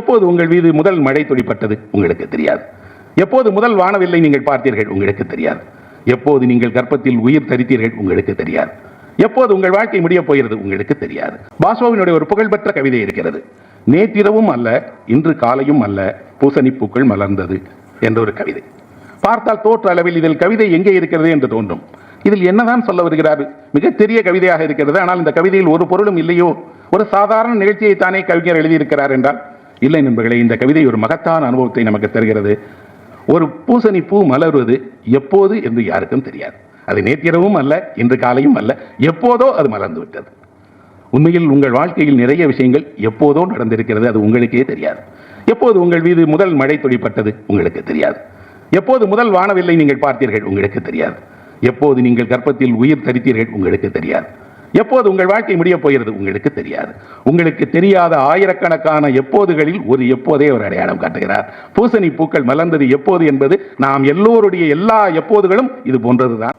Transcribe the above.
எப்போது உங்கள் மீது முதல் மழை துளிப்பட்டது? உங்களுக்கு தெரியாது. எப்போது முதல் வானவில்லை நீங்கள் பார்த்தீர்கள்? உங்களுக்கு தெரியாது. எப்போது நீங்கள் கர்ப்பத்தில் உயிர் தரித்தீர்கள்? உங்களுக்கு தெரியாது. எப்போது உங்கள் வாழ்க்கை முடியப் போகிறது? உங்களுக்கு தெரியாது. பாஸ்வாவினுடைய ஒரு புகழ்பெற்ற கவிதை இருக்கிறது. நேற்றிரவும் அல்ல இன்று காலையும் அல்ல பூசணி பூக்கள் மலர்ந்தது என்ற ஒரு கவிதை. பார்த்தால் தோற்ற அளவில் இதில் கவிதை எங்கே இருக்கிறது என்று தோன்றும். இதில் என்னதான் சொல்ல வருகிறார் மிகப்பெரிய கவிதையாக இருக்கிறது. ஆனால் இந்த கவிதையில் ஒரு பொருளும் இல்லையோ? ஒரு சாதாரண நிகழ்ச்சியை தானே கவிஞர் எழுதியிருக்கிறார் என்றால் இல்லை நண்பர்களே இந்த கவிதை ஒரு மகத்தான அனுபவத்தை நமக்கு தருகிறது. ஒரு பூசணி பூ மலர்வது எப்போது என்று யாருக்கும் தெரியாது. அது நேற்றிரவும் அல்ல இன்று காலையும் அல்ல எப்போதோ அது மலர்ந்து விட்டது. உண்மையில் உங்கள் வாழ்க்கையில் நிறைய விஷயங்கள் எப்போதோ நடந்திருக்கிறது அது உங்களுக்கே தெரியாது. எப்போது உங்கள் மீது முதல் மழை துளிப்பட்டது உங்களுக்கு தெரியாது. எப்போது முதல் வானவில்லை நீங்கள் பார்த்தீர்கள் உங்களுக்கு தெரியாது. எப்போது நீங்கள் கர்ப்பத்தில் உயிர் தரித்தீர்கள் உங்களுக்கு தெரியாது. எப்போது உங்கள் வாழ்க்கை முடியப் போகிறது? உங்களுக்கு தெரியாது. உங்களுக்கு தெரியாத ஆயிரக்கணக்கான எப்போதுகளில் ஒரு எப்போதே ஒரு அடையாளம் காட்டுகிறார். பூசணி பூக்கள் மலர்ந்தது எப்போது என்பது நாம் எல்லோருடைய எல்லா எப்போதுகளும் இது போன்றதுதான்.